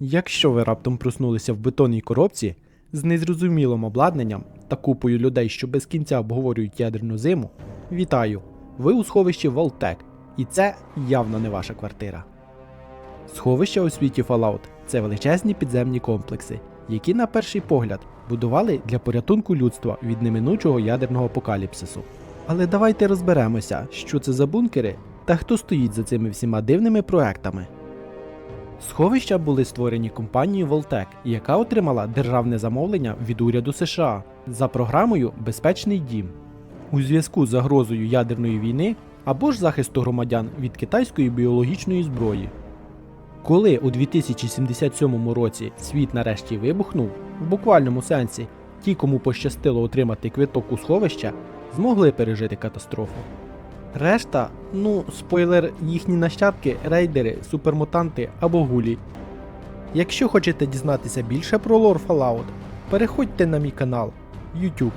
Якщо ви раптом проснулися в бетонній коробці з незрозумілим обладнанням та купою людей, що без кінця обговорюють ядерну зиму, вітаю! Ви у сховищі Волтек, і це явно не ваша квартира. Сховища у світі Fallout – це величезні підземні комплекси, які на перший погляд будували для порятунку людства від неминучого ядерного апокаліпсису. Але давайте розберемося, що це за бункери та хто стоїть за цими всіма дивними проектами. Сховища були створені компанією Voltec, яка отримала державне замовлення від уряду США за програмою Безпечний дім у зв'язку з загрозою ядерної війни або ж захисту громадян від китайської біологічної зброї. Коли у 2077 році світ нарешті вибухнув, в буквальному сенсі, ті, кому пощастило отримати квиток у сховища, змогли пережити катастрофу. Решта, ну, спойлер, їхні нащадки, рейдери, супермутанти або гулі. Якщо хочете дізнатися більше про лор Fallout, переходьте на мій канал YouTube.